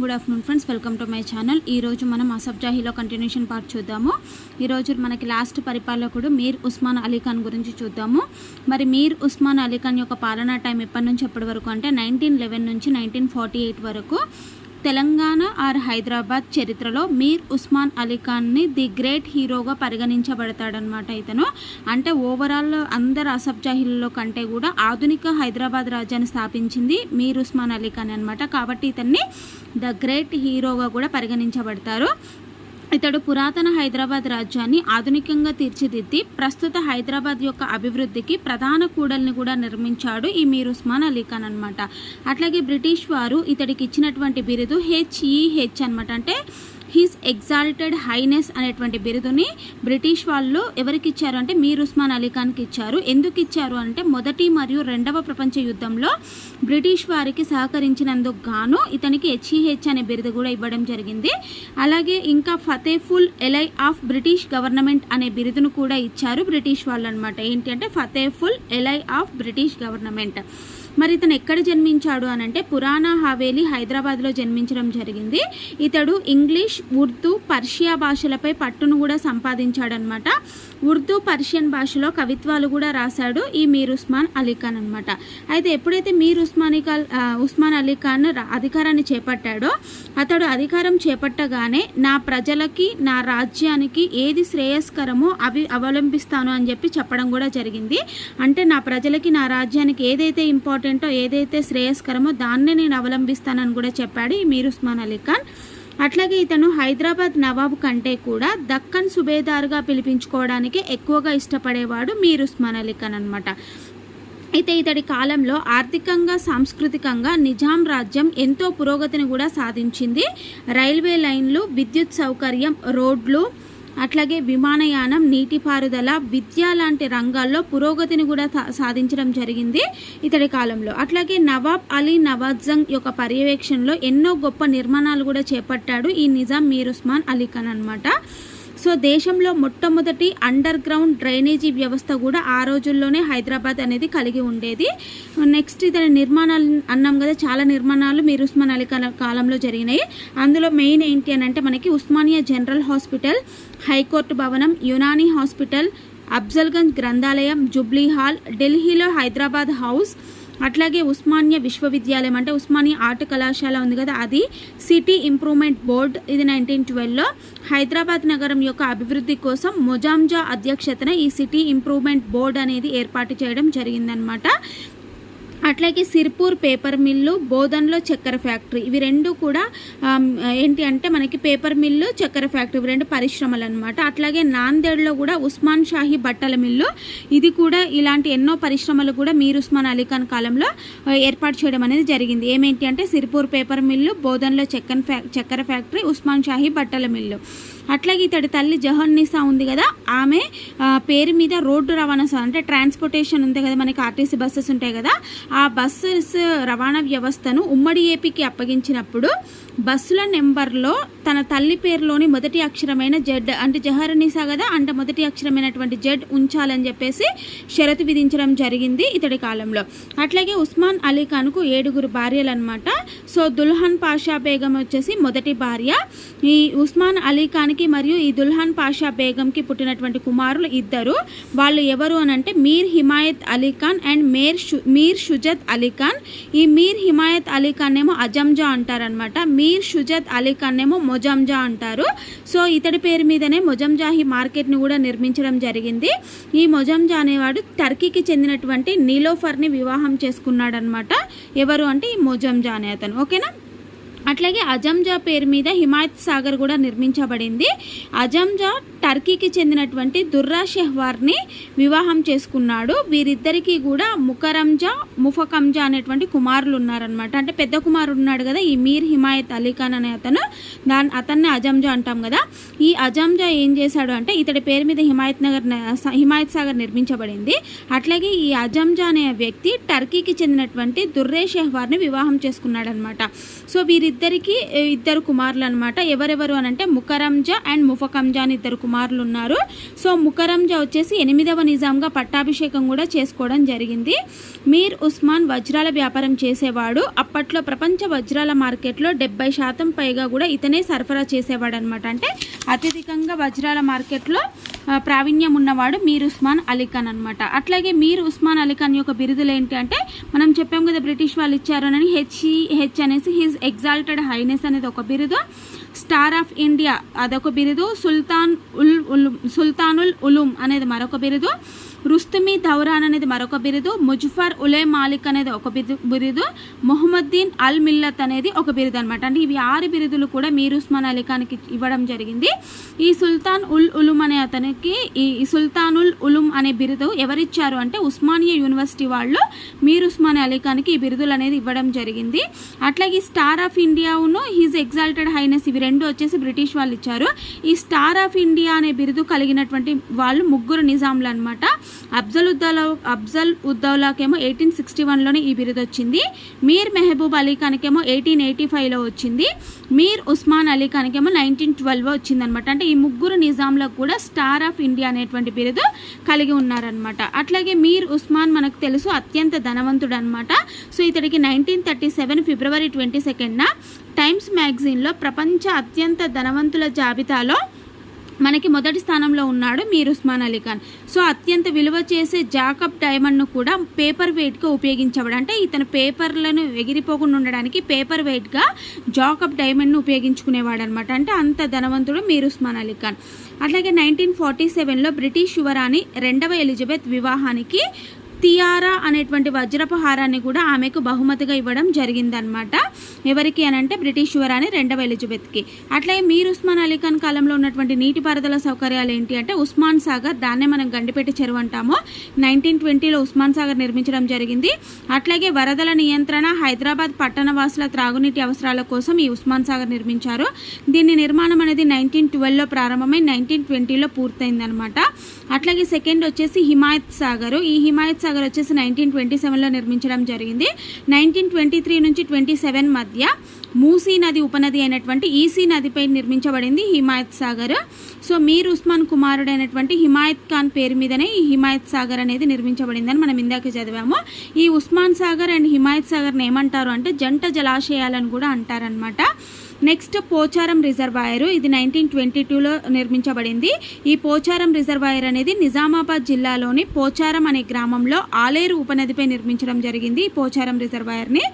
Good afternoon friends welcome to my channel ఈరోజు మనం అసబ్జాహీలో కంటిన్యూషన్ పార్ట్ చూద్దాము. ఈరోజు మనకి లాస్ట్ పరిపాలకుడు మీర్ ఉస్మాన్ అలీ ఖాన్ గురించి చూద్దాము. మరి మీర్ ఉస్మాన్ అలీ ఖాన్ యొక్క పాలనా టైం ఎప్పటి నుంచి ఎప్పటి వరకు అంటే నైన్టీన్ లెవెన్ నుంచి నైన్టీన్ ఫార్టీ ఎయిట్ వరకు తెలంగాణ ఆర్ హైదరాబాద్ చరిత్రలో మీర్ ఉస్మాన్ అలీ ఖాన్ని ది గ్రేట్ హీరోగా పరిగణించబడతాడనమాట ఇతను. అంటే ఓవరాల్ అందరు అసఫ్ జాహిల్లో కంటే కూడా ఆధునిక హైదరాబాద్ రాజ్యాన్ని స్థాపించింది మీర్ ఉస్మాన్ అలీ ఖాన్ అనమాట కాబట్టి ఇతన్ని ద గ్రేట్ హీరోగా కూడా పరిగణించబడతారు. ఇతడు పురాతన హైదరాబాద్ రాజ్యాన్ని ఆధునికంగా తీర్చిదిద్ది ప్రస్తుత హైదరాబాద్ యొక్క అభివృద్ధికి ప్రధాన కూడల్ని కూడా నిర్మించాడు ఈ మీర్ ఉస్మాన్ అలీ ఖాన్ అనమాట అట్లాగే బ్రిటిష్ వారు ఇతడికి ఇచ్చినటువంటి బిరుదు హెచ్ఈహెచ్ అనమాట అంటే హిస్ ఎగ్జాల్టెడ్ హైనెస్ అనేటువంటి బిరుదుని బ్రిటిష్ వాళ్ళు ఎవరికి ఇచ్చారు అంటే మీర్ ఉస్మాన్ అలీ ఖాన్కి ఇచ్చారు. ఎందుకు ఇచ్చారు అంటే మొదటి మరియు రెండవ ప్రపంచ యుద్ధంలో బ్రిటిష్ వారికి సహకరించినందుకు గాను ఇతనికి హెచ్ఈహెచ్ అనే బిరుదు కూడా ఇవ్వడం జరిగింది. అలాగే ఇంకా faithful ally of British government అనే బిరుదును కూడా ఇచ్చారు బ్రిటిష్ వాళ్ళు అనమాట ఏంటి అంటే faithful ally of British government మరి ఇతను ఎక్కడ జన్మించాడు అని అంటే పురాణా హవేలీ హైదరాబాద్లో జన్మించడం జరిగింది. ఇతడు ఇంగ్లీష్ ఉర్దూ పర్షియా భాషలపై పట్టును కూడా సంపాదించాడనమాట. ఉర్దూ పర్షియన్ భాషలో కవిత్వాలు కూడా రాశాడు ఈ మీర్ ఉస్మాన్ అలీ ఖాన్ అనమాట అయితే ఎప్పుడైతే మీర్ ఉస్మానీ ఖాన్ ఉస్మాన్ అలీ ఖాన్ అధికారాన్ని చేపట్టాడో అతడు అధికారం చేపట్టగానే నా ప్రజలకి నా రాజ్యానికి ఏది శ్రేయస్కరమో అవి అవలంబిస్తాను అని చెప్పి చెప్పడం కూడా జరిగింది. అంటే నా ప్రజలకి నా రాజ్యానికి ఏదైతే ఇంపార్టెంట్ ఏదైతే శ్రేయస్కరమో దాన్నే నేను అవలంబిస్తానని కూడా చెప్పాడు ఈ మీర్ ఉస్మాన్ అలీ ఖాన్ అట్లాగే ఇతను హైదరాబాద్ నవాబు కంటే కూడా దక్కన్ సుబేదార్గా పిలిపించుకోవడానికి ఎక్కువగా ఇష్టపడేవాడు మీర్ ఉస్మాన్ అలీ ఖాన్ అనమాట అయితే ఇతడి కాలంలో ఆర్థికంగా సాంస్కృతికంగా నిజాం రాజ్యం ఎంతో పురోగతిని కూడా సాధించింది. రైల్వే లైన్లు విద్యుత్ సౌకర్యం రోడ్లు అట్లాగే విమానయానం నీటిపారుదల విద్య లాంటి రంగాల్లో పురోగతిని కూడా సా- సాధించడం జరిగింది ఇతడి కాలంలో. అట్లాగే నవాబ్ అలీ నవాజంగ్ యొక్క పర్యవేక్షణలో ఎన్నో గొప్ప నిర్మాణాలు కూడా చేపట్టాడు ఈ నిజాం మీర్ ఉస్మాన్ అలీ ఖాన్ అనమాట సో దేశంలో మొట్టమొదటి అండర్ గ్రౌండ్ డ్రైనేజీ వ్యవస్థ కూడా ఆ రోజుల్లోనే హైదరాబాద్ అనేది కలిగి ఉండేది. నెక్స్ట్ ఇతని నిర్మాణాలు అన్నాం కదా చాలా నిర్మాణాలు మీరు ఉస్మాన్ అలీ కాలంలో జరిగినాయి. అందులో మెయిన్ ఏంటి అని అంటే మనకి ఉస్మానియా జనరల్ హాస్పిటల్ హైకోర్టు భవనం యునానీ హాస్పిటల్ అఫ్జల్గంజ్ గ్రంథాలయం జుబ్లీ హాల్ ఢిల్లీలో హైదరాబాద్ హౌస్ అట్లాగే ఉస్మానియా విశ్వవిద్యాలయం అంటే ఉస్మానియా ఆర్ట్ కళాశాల ఉంది కదా అది సిటీ ఇంప్రూవ్మెంట్ బోర్డ్ ఇది నైన్టీన్ ట్వెల్వ్లో హైదరాబాద్ నగరం యొక్క అభివృద్ధి కోసం మొజాంజా అధ్యక్షతన ఈ సిటీ ఇంప్రూవ్మెంట్ బోర్డ్ అనేది ఏర్పాటు చేయడం జరిగిందనమాట అట్లాగే సిర్పూర్ పేపర్ మిల్లు బోధన్లో చక్కెర ఫ్యాక్టరీ. ఇవి రెండు కూడా ఏంటి అంటే మనకి పేపర్ మిల్లు చక్కెర ఫ్యాక్టరీ ఇవి రెండు పరిశ్రమలు అనమాట అట్లాగే నాందేడ్లో కూడా ఉస్మాన్ షాహీ బట్టల మిల్లు. ఇది కూడా ఇలాంటి ఎన్నో పరిశ్రమలు కూడా మీర్ ఉస్మాన్ అలీ ఖాన్ కాలంలో ఏర్పాటు చేయడం అనేది జరిగింది. ఏమేంటి అంటే సిర్పూర్ పేపర్ మిల్లు బోధన్లో చక్కెర ఫ్యా చక్కెర ఫ్యాక్టరీ ఉస్మాన్ షాహీ బట్టల మిల్లు. అట్లాగే ఇతడి తల్లి జహన్నీసా ఉంది కదా ఆమె పేరు మీద రోడ్డు రవాణా అంటే ట్రాన్స్పోర్టేషన్ ఉంది కదా మనకి ఆర్టీసీ బస్సెస్ ఉంటాయి కదా ఆ బస్సెస్ రవాణా వ్యవస్థను ఉమ్మడి ఏపీకి అప్పగించినప్పుడు బస్సుల నెంబర్లో తన తల్లి పేరులోని మొదటి అక్షరమైన జెడ్ అంటే జహర్నీసా కదా అంటే మొదటి అక్షరమైనటువంటి జెడ్ ఉంచాలని చెప్పేసి షరతు విధించడం జరిగింది ఇతడి కాలంలో. అట్లాగే ఉస్మాన్ అలీ ఖాన్కు ఏడుగురు భార్యలు అనమాట సో దుల్హన్ పాషా బేగం వచ్చేసి మొదటి భార్య. ఈ ఉస్మాన్ అలీ ఖాన్కి మరియు ఈ దుల్హన్ పాషా బేగంకి పుట్టినటువంటి కుమారులు ఇద్దరు. వాళ్ళు ఎవరు అని అంటే మీర్ హిమాయత్ అలీ ఖాన్ అండ్ మేర్ షు మీర్ షుజత్ అలీ ఖాన్. ఈ మీర్ హిమాయత్ అలీ ఖాన్ ఏమో అజంజా అంటారనమాట మీర్ షుజత్ అలీ ఖాన్ ఏమో మొజంజా అంటారు. సో ఇతడి పేరు మీదనే మొజంజాహి మార్కెట్ని కూడా నిర్మించడం జరిగింది. ఈ మొజంజా అనేవాడు టర్కీకి చెందినటువంటి నీలోఫర్ని వివాహం చేసుకున్నాడనమాట ఎవరు అంటే ఈ మొజంజా అనే అతను. ఓకేనా? అట్లాగే అజంజా పేరు మీద హిమాయత్ సాగర్ కూడా నిర్మించబడింది. అజంజా టర్కీకి చెందినటువంటి దుర్రా షెహ్వార్ని వివాహం చేసుకున్నాడు. వీరిద్దరికీ కూడా ముకరంజా ముఫకంజా అనేటువంటి కుమారులు ఉన్నారనమాట అంటే పెద్ద కుమారుడు ఉన్నాడు కదా ఈ మీర్ హిమాయత్ అలీ ఖాన్ అనే అతను. దాని అతన్ని అజంజా అంటాం కదా. ఈ అజంజా ఏం చేశాడు అంటే ఇతడి పేరు మీద హిమాయత్ నగర్ హిమాయత్ సాగర్ నిర్మించబడింది. అట్లాగే ఈ అజంజా అనే వ్యక్తి టర్కీకి చెందినటువంటి దుర్రే షెహ్వార్ని వివాహం చేసుకున్నాడనమాట సో వీరి ఇద్దరికి ఇద్దరు కుమారులు అనమాట ఎవరెవరు అని అంటే ముకరంజా అండ్ ముఫకంజా అని ఇద్దరు కుమారులు ఉన్నారు సో ముకరంజా వచ్చేసి ఎనిమిదవ నిజాంగా పట్టాభిషేకం కూడా చేసుకోవడం జరిగింది. మీర్ ఉస్మాన్ వజ్రాల వ్యాపారం చేసేవాడు. అప్పట్లో ప్రపంచ వజ్రాల మార్కెట్లో డెబ్బై శాతం పైగా కూడా ఇతనే సరఫరా చేసేవాడు అనమాట అంటే అత్యధికంగా వజ్రాల మార్కెట్లో ప్రావీణ్యం ఉన్నవాడు మీర్ ఉస్మాన్ అలీఖాన్ అనమాట అట్లాగే మీర్ ఉస్మాన్ అలీఖాన్ యొక్క బిరుదులు ఏంటి అంటే మనం చెప్పాం కదా బ్రిటిష్ వాళ్ళు ఇచ్చారు అని హెచ్ఈ హెచ్ అనేసి హిజ్ ఎగ్జాల్టెడ్ హైనెస్ అనేది ఒక బిరుదు. స్టార్ ఆఫ్ ఇండియా అదొక బిరుదు. సుల్తాన్ ఉల్ ఉల్ సుల్తానుల్ ఉలుం అనేది మరొక బిరుదు. రుస్తుమి దౌరాన్ అనేది మరొక బిరుదు ముజఫర్ ఉలే మాలిక్ అనేది ఒక బిరు బిరుదు మొహమ్మద్దీన్ అల్ మిల్లత్ అనేది ఒక బిరుదు అనమాట అంటే ఇవి ఆరు బిరుదులు కూడా మీర్ ఉస్మాన్ అలీ ఖాన్కి ఇవ్వడం జరిగింది. ఈ సుల్తాన్ ఉల్ ఉలుమ్ అనే అతనికి ఈ ఈ సుల్తానుల్ ఉలుమ్ అనే బిరుదు ఎవరిచ్చారు అంటే ఉస్మానియా యూనివర్సిటీ వాళ్ళు మీర్ ఉస్మాన్ అలీ ఖాన్కి ఈ బిరుదులు అనేది ఇవ్వడం జరిగింది. అట్లాగే స్టార్ ఆఫ్ ఇండియాను హీజ్ ఎగ్జాల్టెడ్ హైనెస్ ఇవి రెండు వచ్చేసి బ్రిటిష్ వాళ్ళు ఇచ్చారు. ఈ స్టార్ ఆఫ్ ఇండియా అనే బిరుదు కలిగినటువంటి వాళ్ళు ముగ్గురు నిజాంలు అనమాట అఫ్జల్ ఉద్దౌలా అఫ్జల్ ఉద్దౌలాకేమో ఎయిటీన్ సిక్స్టీ వన్లోనే ఈ బిరుదు వచ్చింది మీర్ మెహబూబ్ అలీ ఖాన్కేమో ఎయిటీన్ ఎయిటీ ఫైవ్లో వచ్చింది. మీర్ ఉస్మాన్ అలీ ఖాన్కేమో నైన్టీన్ ట్వెల్వ్లో వచ్చింది అనమాట అంటే ఈ ముగ్గురు నిజాంలకు కూడా స్టార్ ఆఫ్ ఇండియా అనేటువంటి బిరుదు కలిగి ఉన్నారనమాట. అట్లాగే మీర్ ఉస్మాన్ మనకు తెలుసు అత్యంత ధనవంతుడు అనమాట సో ఇతడికి nineteen thirty seven February twenty సెకండ్న Times మ్యాగజైన్లో ప్రపంచ అత్యంత ధనవంతుల జాబితాలో మనకి మొదటి స్థానంలో ఉన్నాడు మీర్ ఉస్మాన్ అలీ ఖాన్. సో అత్యంత విలువ చేసే జాకబ్ డైమండ్ను కూడా పేపర్ వెయిట్గా ఉపయోగించబడు అంటే ఇతను పేపర్లను ఎగిరిపోకుండా ఉండడానికి పేపర్ వెయిట్గా జాకబ్ డైమండ్ను ఉపయోగించుకునేవాడు అనమాట అంటే అంత ధనవంతుడు మీర్ ఉస్మాన్ అలీ ఖాన్. అట్లాగే నైన్టీన్ ఫార్టీ సెవెన్లో బ్రిటిష్ యువరాణి రెండవ ఎలిజబెత్ వివాహానికి తియారా అనేటువంటి వజ్రపు హారాన్ని కూడా ఆమెకు బహుమతిగా ఇవ్వడం జరిగిందనమాట ఎవరికి అని అంటే బ్రిటిష్ యువరాణి రెండవ ఎలిజబెత్కి. అట్లాగే మీర్ ఉస్మాన్ అలీ ఖాన్ కాలంలో ఉన్నటువంటి నీటిపారుదల సౌకర్యాలు ఏంటి అంటే ఉస్మాన్ సాగర్ దాన్నే మనం గండిపేట చెరువు అంటాము. నైన్టీన్ ట్వంటీలో ఉస్మాన్ సాగర్ నిర్మించడం జరిగింది. అట్లాగే వరదల నియంత్రణ హైదరాబాద్ పట్టణవాసుల త్రాగునీటి అవసరాల కోసం ఈ ఉస్మాన్ సాగర్ నిర్మించారు. దీని నిర్మాణం అనేది నైన్టీన్ ట్వెల్వ్లో ప్రారంభమై నైన్టీన్ ట్వంటీలో పూర్తయిందనమాట అట్లాగే సెకండ్ వచ్చేసి హిమాయత్ సాగర్. ఈ హిమాయత్ సాగర్ వచ్చేసి నైన్టీన్ ట్వంటీ సెవెన్లో నిర్మించడం జరిగింది. నైన్టీన్ ట్వంటీ త్రీ నుంచి ట్వంటీ సెవెన్ మధ్య మూసీ నది ఉపనది అయినటువంటి ఈసీ నదిపై నిర్మించబడింది హిమాయత్ సాగర్. సో మీర్ ఉస్మాన్ కుమారుడైనటువంటి హిమాయత్ ఖాన్ పేరు మీదనే ఈ హిమాయత్ సాగర్ అనేది నిర్మించబడిందని మనం ఇందాక చదివాము. ఈ ఉస్మాన్ సాగర్ అండ్ హిమాయత్ సాగర్ని ఏమంటారు అంటే జంట జలాశయాలను కూడా అంటారనమాట నెక్స్ట్ పోచారం రిజర్వాయర్ ఇది నైన్టీన్ ట్వంటీ టూలో నిర్మించబడింది. ఈ పోచారం రిజర్వాయర్ అనేది నిజామాబాద్ జిల్లాలోని పోచారం అనే గ్రామంలో ఆలేరు ఉపనదిపై నిర్మించడం జరిగింది ఈ పోచారం రిజర్వాయర్ని.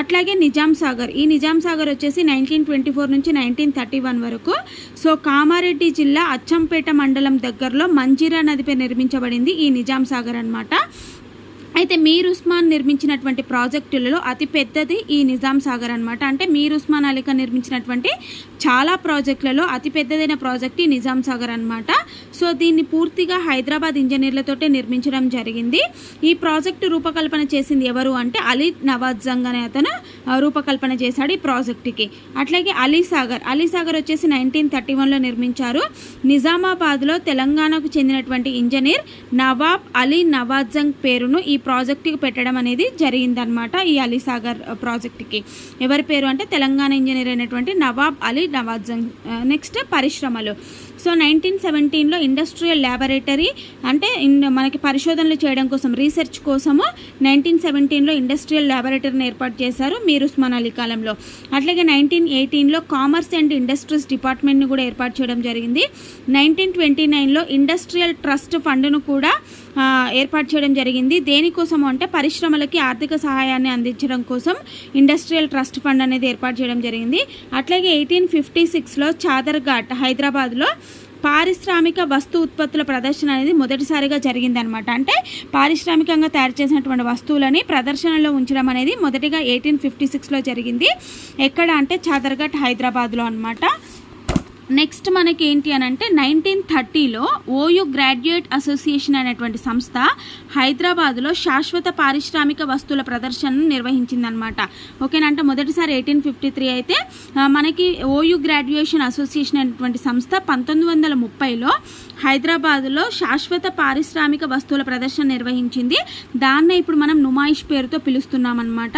అట్లాగే నిజాం సాగర్. ఈ నిజాం సాగర్ వచ్చేసి నైన్టీన్ ట్వంటీ ఫోర్ నుంచి నైన్టీన్ థర్టీ వన్ వరకు. సో కామారెడ్డి జిల్లా అచ్చంపేట మండలం దగ్గరలో మంజీరా నదిపై నిర్మించబడింది ఈ నిజాం సాగర్ అన్నమాట. అయితే మీర్ ఉస్మాన్ నిర్మించినటువంటి ప్రాజెక్టులలో అతి పెద్దది ఈ నిజాం సాగర్ అనమాట అంటే మీర్ ఉస్మాన్ అలీ ఖాన్ నిర్మించినటువంటి చాలా ప్రాజెక్టులలో అతి పెద్దదైన ప్రాజెక్ట్ ఈ నిజాం సాగర్ అనమాట సో దీన్ని పూర్తిగా హైదరాబాద్ ఇంజనీర్లతోటే నిర్మించడం జరిగింది. ఈ ప్రాజెక్టు రూపకల్పన చేసింది ఎవరు అంటే అలీ నవాజ్ జంగ్ అనే అతను రూపకల్పన చేశాడు ఈ ప్రాజెక్టుకి. అట్లాగే అలీ సాగర్ అలీ సాగర్ వచ్చేసి నైన్టీన్ థర్టీ వన్లో నిర్మించారు. నిజామాబాద్లో తెలంగాణకు చెందినటువంటి ఇంజనీర్ నవాబ్ అలీ నవాజ్ జంగ్ పేరును ఈ ప్రాజెక్టుకి పెట్టడం అనేది జరిగిందనమాట ఈ అలీసాగర్ ప్రాజెక్ట్కి ప్రాజెక్టుకి. ఎవరి పేరు అంటే తెలంగాణ ఇంజనీర్ అయినటువంటి నవాబ్ అలీ నవాజ్ జంగ్. నెక్స్ట్ పరిశ్రమలు. సో నైన్టీన్ సెవెంటీన్లో ఇండస్ట్రియల్ ల్యాబొరేటరీ అంటే మనకి పరిశోధనలు చేయడం కోసం రీసెర్చ్ కోసము నైన్టీన్ సెవెంటీన్లో ఇండస్ట్రియల్ ల్యాబొరేటరీని ఏర్పాటు చేశారు మీరు ఉస్మాన్ అలీ కాలంలో అట్లాగే నైన్టీన్ ఎయిటీన్లో కామర్స్ అండ్ ఇండస్ట్రీస్ డిపార్ట్మెంట్ని కూడా ఏర్పాటు చేయడం జరిగింది. నైన్టీన్ ట్వంటీ నైన్లో ఇండస్ట్రియల్ ట్రస్ట్ ఫండ్ను కూడా ఏర్పాటు చేయడం జరిగింది. దేనికోసం అంటే పరిశ్రమలకి ఆర్థిక సహాయాన్ని అందించడం కోసం ఇండస్ట్రియల్ ట్రస్ట్ ఫండ్ అనేది ఏర్పాటు చేయడం జరిగింది. అట్లాగే ఎయిటీన్ ఫిఫ్టీ సిక్స్లో చాదర్ఘాట్ హైదరాబాద్లో పారిశ్రామిక వస్తు ఉత్పత్తుల ప్రదర్శన అనేది మొదటిసారిగా జరిగిందనమాట అంటే పారిశ్రామికంగా తయారు చేసినటువంటి వస్తువులని ప్రదర్శనలో ఉంచడం అనేది మొదటిగా ఎయిటీన్ ఫిఫ్టీ సిక్స్లో జరిగింది. ఎక్కడ అంటే చాదర్ఘట్ హైదరాబాద్లో అనమాట నెక్స్ట్ మనకి ఏంటి అని అంటే నైన్టీన్ థర్టీలో ఓయూ గ్రాడ్యుయేట్ అసోసియేషన్ అనేటువంటి సంస్థ హైదరాబాద్లో శాశ్వత పారిశ్రామిక వస్తువుల ప్రదర్శనను నిర్వహించిందనమాట ఓకేనంటే మొదటిసారి ఎయిటీన్ ఫిఫ్టీ త్రీ అయితే మనకి ఓయూ గ్రాడ్యుయేషన్ అసోసియేషన్ అనేటువంటి సంస్థ పంతొమ్మిది వందల ముప్పైలో హైదరాబాద్లో శాశ్వత పారిశ్రామిక వస్తువుల ప్రదర్శన నిర్వహించింది. దాన్నే ఇప్పుడు మనం నుమాయిష్ పేరుతో పిలుస్తున్నాం అనమాట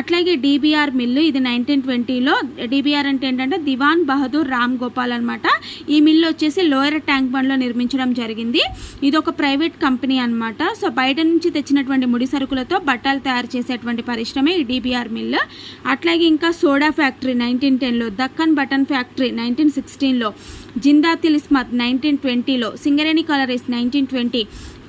అట్లాగే డిబిఆర్ మిల్లు ఇది నైన్టీన్ ట్వంటీలో డిబిఆర్ అంటే ఏంటంటే దివాన్ బహదూర్ రామ్ గోపాల్ అనమాట ఈ మిల్లు వచ్చేసి లోయర్ ట్యాంక్ బండ్లో నిర్మించడం జరిగింది. ఇది ఒక ప్రైవేట్ కంపెనీ అనమాట సో బయట నుంచి తెచ్చినటువంటి ముడి సరుకులతో బట్టలు తయారు చేసేటువంటి పరిశ్రమే ఈ డిబిఆర్ మిల్లు. అట్లాగే ఇంకా సోడా ఫ్యాక్టరీ నైన్టీన్ టెన్లో దక్కన్ బటన్ ఫ్యాక్టరీ నైన్టీన్ సిక్స్టీన్లో. జిందాతిల్ ఇస్మాత్ నైన్టీన్ ట్వంటీలో Singareni collieries nineteen twenty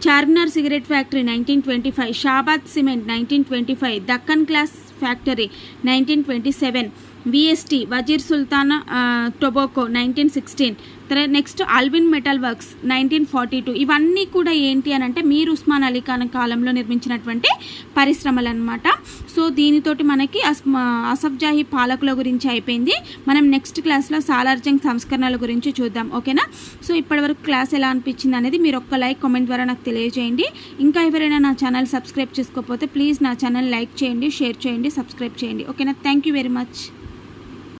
Charminar cigarette factory nineteen twenty five Shahabad cement nineteen twenty five Deccan glass factory nineteen twenty seven VST Vazir Sultan tobacco tobacco nineteen sixteen తర్వాత next Allwyn metal works nineteen forty two ఇవన్నీ కూడా ఏంటి అని అంటే మీర్ ఉస్మాన్ అలీ ఖాన్ కాలంలో నిర్మించినటువంటి పరిశ్రమలు అనమాట సో దీనితోటి మనకి అసఫ్ అసఫ్జాహీ పాలకుల గురించి అయిపోయింది. మనం నెక్స్ట్ క్లాస్లో సాలార్జంగ్ సంస్కరణల గురించి చూద్దాం ఓకేనా? సో ఇప్పటివరకు క్లాస్ ఎలా అనిపించింది అనేది మీరు ఒక్క లైక్ కామెంట్ ద్వారా నాకు తెలియజేయండి. ఇంకా ఎవరైనా నా ఛానల్ సబ్స్క్రైబ్ చేసుకోకపోతే ప్లీజ్ నా ఛానల్ లైక్ చేయండి షేర్ చేయండి సబ్స్క్రైబ్ చేయండి ఓకేనా? Thank you very much